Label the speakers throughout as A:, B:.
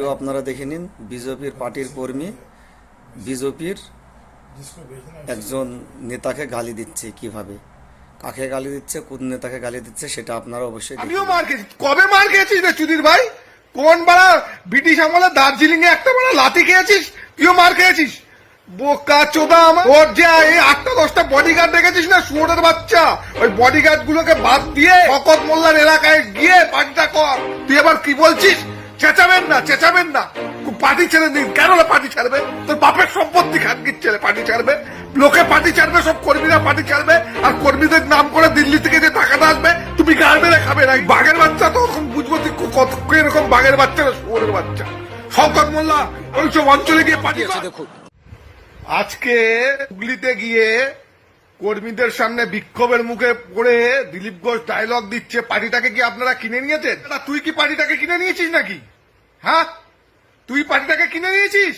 A: Video আপনারা দেখে নিন। বিজেপির পার্টির কর্মী বিজেপির একজন নেতাকে গালি দিচ্ছে কীভাবে? কাকে গালি দিচ্ছে কোন নেতাকে গালি দিচ্ছে সেটা আপনারা অবশ্যই
B: আমিও মার খেয়েছি। কবে মার খেয়েছিস রে চুদির ভাই? কোন বাড়া ব্রিটিশ আমলে দার্জিলিং এ একটা বাড়া লাথি খেয়েছিস? তুইও মার খেয়েছিস? বোকা চোদা আমার। ওর যে এই আটটা দশটা বডিগার্ড দেখেছিস না শুয়োরের বাচ্চা? ওই বডিগার্ড গুলোকে বাদ দিয়ে শকত মোল্লার এলাকায় গিয়ে পার্টিটা কর। তুই এবার কি বলছিস? চেঁচাবেন না চেঁচাবেন না। পার্টি ছেড়ে দিন। কেন পার্টি ছাড়বে? তোর বাপের সম্পত্তি খানকির ছেলে পার্টি ছাড়বে। লোকে পার্টি ছাড়বে সব কর্মীরা পার্টি ছাড়বে আর কর্মীদের নাম করে দিল্লি থেকে যে টাকাটা আসবে তুমি গাড় মেরে খাবে না। বাঘের বাচ্চা তো তখন বুঝব তুই কত এরকম বাঘের বাচ্চা না শুয়োরের বাচ্চা? শওকত মোল্লা ওই সব অঞ্চলে গিয়ে পার্টি।
A: দেখুন।
B: আজকে হুগলিতে গিয়ে কর্মীদের সামনে বিক্ষোভের মুখে পড়ে দিলীপ ঘোষ ডায়লগ দিচ্ছে। পার্টিটাকে কি আপনারা কিনে নিয়েছেন? তুই কি পার্টিটাকে কিনে নিয়েছিস নাকি? হ্যাঁ? তুই পার্টিটাকে কিনে নিয়েছিস?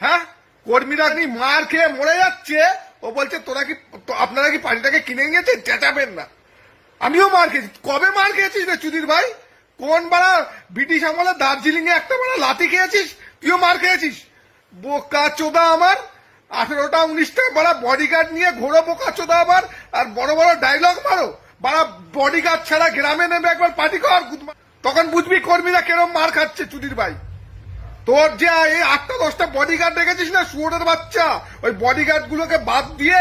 B: হ্যাঁ? কর্মীরা কি মার খেয়ে মরে যাচ্ছে? ও বলছে, তোরা কি আপনারা কি পার্টিটাকে কিনে নিয়েছেন? চেঁচাবেন না। আমিও মার খেয়েছি। কবে মার খেয়েছিস রে চুদির ভাই? কোন বাড়া ব্রিটিশ আমলে দার্জিলিং এ একটা বাড়া লাথি খেয়েছিস? তুইও মার খেয়েছিস? বোকা চোদা আমার। আঠেরোটা উনিশটা, বাড়া বডিগার্ড নিয়ে ঘোরো বোকা চোদা আবার, আর বড় বড় ডায়লগ মারো। বাড়া বডিগার্ড ছাড়া গ্রামে নেবে একবার পার্টি কর তখন বুঝবি কর্মীরা কেরম মার খাচ্ছে চুদির ভাই। তোর যে এই আটটা, দশটা বডিগার্ড রেখেছিস না, শুয়োরের বাচ্চা? ওই বডিগার্ড গুলোকে বাদ দিয়ে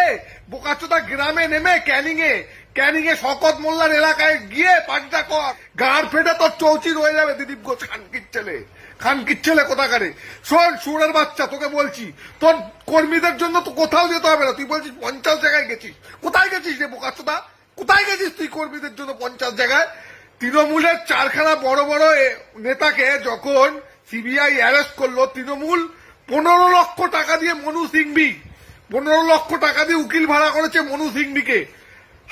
B: বোকাচোদা গ্রামে নেমে ক্যানিং এ ক্যানিং এ শকত মোল্লার এলাকায় গিয়ে পাঁচটা কর। গাড় ফেটে তোর চৌচির হয়ে যাবে দিলীপ ঘোষ খানকির ছেলে খানকির ছেলে কোথাকারে? শোন শুয়োরের বাচ্চা, তোকে বলছি। তোর কর্মীদের জন্য তো কোথাও যেতে হবে না। তুই বলছিস পঞ্চাশ জায়গায় গেছিস। কোথায় গেছিস রে বোকাচোদা কোথায় গেছিস তুই কর্মীদের জন্য পঞ্চাশ জায়গায়? তৃণমূলের চারখানা বড় বড় নেতাকে যখন সিবিআই অ্যারেস্ট করল, তৃণমূল পনেরো লক্ষ টাকা দিয়ে মনু সিংভি, পনেরো লক্ষ টাকা দিয়ে উকিল ভাড়া করেছে মনু সিংভিকে।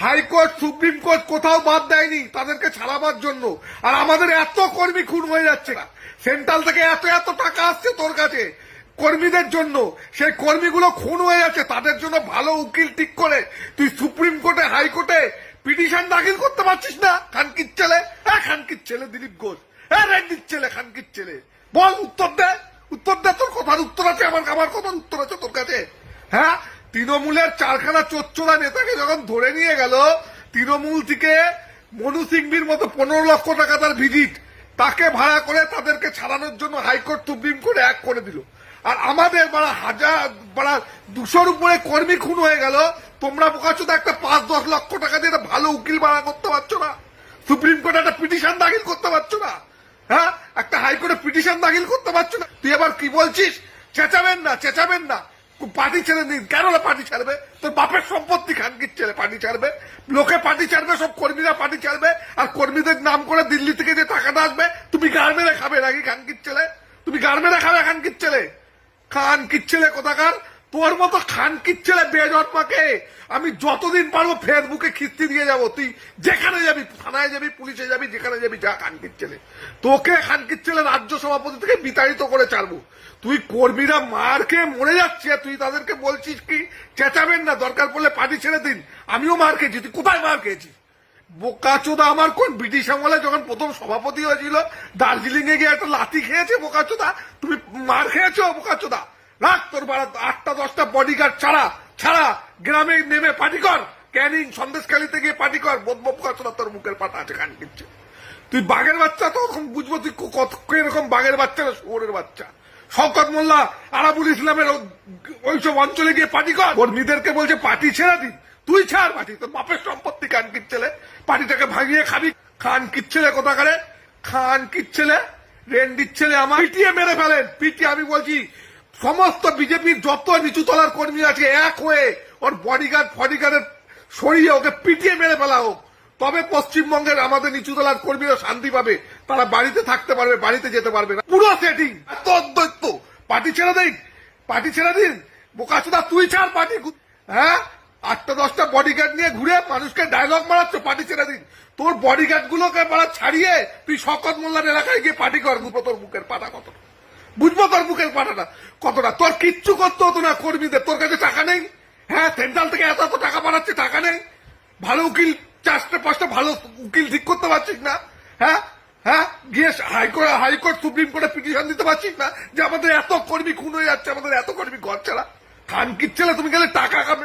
B: হাইকোর্ট, সুপ্রিম কোর্ট কোথাও বাদ দেয়নি তাদেরকে ছাড়াবার জন্য। আর আমাদের এত কর্মী খুন হয়ে যাচ্ছে না। সেন্ট্রাল থেকে এত এত টাকা আসছে তোর কাছে কর্মীদের জন্য। সেই কর্মীগুলো খুন হয়ে যাচ্ছে। তাদের জন্য ভালো উকিল ঠিক করে তুই সুপ্রিম কোর্টে, হাইকোর্টে পিটিশন দাখিল করতে পারছিস না, খানকির ছেলে? হ্যাঁ খানকির ছেলে দিলীপ ঘোষ। হ্যাঁ রেড্ডির ছেলে, খানকির ছেলে। বল উত্তর দে। উত্তর দে, তোর কথার উত্তর আছে, আমার আমার কথার উত্তর আছে তোর কাছে। হ্যাঁ তৃণমূলের চারখানা চোচ্চোরা নেতাকে যখন ধরে নিয়ে গেল, তৃণমূল থেকে মনু সিংভির মতো পনেরো লক্ষ টাকা তার ভিজিট, তাকে ভাড়া করে তাদেরকে ছাড়ানোর জন্য হাইকোর্ট সুপ্রিম কোর্ট এক করে দিল। আর আমাদের বাড়া হাজার, বাড়া দুশোর উপরে কর্মী খুন হয়ে গেল, তোমরা বোকাচ্ছো একটা পাঁচ, দশ লক্ষ টাকা দিয়ে ভালো উকিল ভাড়া করতে পারছ না। সুপ্রিম কোর্টে একটা পিটিশন দাখিল করতে পারছ না। হ্যাঁ? একটা হাইকোর্টে পিটিশন দাখিল করতে পারছ না। তুই এবার কি বলছিস? চেঁচাবেন না চেঁচাবেন না। পার্টি ছেড়ে দিন। কেন পার্টি ছাড়বে? তোর বাপের সম্পত্তি খানকির ছেলে পার্টি ছাড়বে। লোকে পার্টি ছাড়বে, সব কর্মীরা পার্টি ছাড়বে, আর কর্মীদের নাম করে দিল্লি থেকে যে টাকাটা আসবে, তুমি গার মেরে খাবে নাকি খানকির ছেলে? তুমি গার মেরে খাবে খানকির ছেলে? খান কিচ্ছেলে কোথাকার? তোর মতো খান কিচ্ছেলে বেজন্মাকে আমি যতদিন পারব ফেসবুকে খিস্তি দিয়ে যাব। তুই যেখানে যাবি, থানায় যাবি, পুলিশে যাবি, যেখানে যাবি, যা খান কিচ্ছেলে তোকে খান কিচ্ছেলে রাজ্য সভাপতি থেকে বিতাড়িত করে ছাড়বো। তুই কর্মীরা মার খেয়ে মরে যাচ্ছে তুই তাদেরকে বলছিস কি, চেঁচাবেন না, দরকার পড়লে পার্টি ছেড়ে দিন। আমিও মার খেয়েছি, তুই কোথায় মার খেয়েছিস? বোকাচোদা আমার কোন ব্রিটিশ আমলে যখন প্রথম সভাপতি হয়েছিল দার্জিলিং এ গিয়ে একটা লাথি খেয়েছে বোকাচোদা? তুমি মার খেয়েছো বোকাচোদা? রাখ, তোর আটটা, দশটা বডিগার্ড ছাড়া ছাড়া গ্রামে নেমে পার্টি কর। ক্যানিং সন্দেশখালিতে গিয়ে পার্টি কর। বোকাচোদা তোর মুখের পাটা আছে খান কিচ্ছে তুই বাঘের বাচ্চা তখন বুঝব তুই কত এরকম বাঘের বাচ্চা না শুয়োরের বাচ্চা। শওকত মোল্লা আরাবুল ইসলামের ওইসব অঞ্চলে গিয়ে পার্টি কর। কর্মীদেরকে বলছে, পার্টি ছেড়ে দিন তুই ছাড় পার্টি। তোর বাপের সম্পত্তি, কান কিচ্ছেলে পার্টিটাকে ভাঙিয়ে খাবি। খান কিচ্ছেলে কোথাকারে? খান কিচ্ছেলে রেন্ডির ছেলে আমার পিটিয়ে মেরে ফেলেন। পিটিয়ে আমি বলছি সমস্ত বিজেপির যত নিচু তলার কর্মী আছে, এক হয়ে ওর বডিগার্ড ফডিগার্ডের সরিয়ে ওকে পিটিয়ে মেরে ফেলা হোক। তবে পশ্চিমবঙ্গের আমাদের নিচুতলার কর্মীরা শান্তি পাবে, তারা বাড়িতে থাকতে পারবে, বাড়িতে যেতে পারবে না। পুরো সেটিং এত দৈত্য পার্টি ছেড়ে দিন, পার্টি ছেড়ে দিন। বোকাচোদা, তুই ছাড় পার্টি হ্যাঁ? আটটা, দশটা বডিগার্ড নিয়ে ঘুরে মানুষকে ডায়লগ মারাচ্ছ, পার্টি ছেড়ে দিন। তোর বডিগার্ড গুলোকে ছাড়িয়ে তুই শকত মোল্লার এলাকায় গিয়ে পার্টি কর তোর বুকের পাতা কত বুঝব তোর বুকের পাটাটা কতটা? তোর কিচ্ছু করতে হতো না কর্মীদের। তোর কাছে টাকা নেই? হ্যাঁ সেন্ট্রাল থেকে এত এত টাকা পাঠাচ্ছে, টাকা নেই? ভালো উকিল চারটে পাঁচটা ভালো উকিল ঠিক করতে পারছিস না? হ্যাঁ? হ্যাঁ? গিয়ে high court high court supreme কোর্টে পিটিশন দিতে পারছিস না? যে আমাদের এত কর্মী খুন হয়ে যাচ্ছে, আমাদের এত কর্মী ঘর ছাড়া। খানকির ছেলে, তুমি গেলে টাকা কামে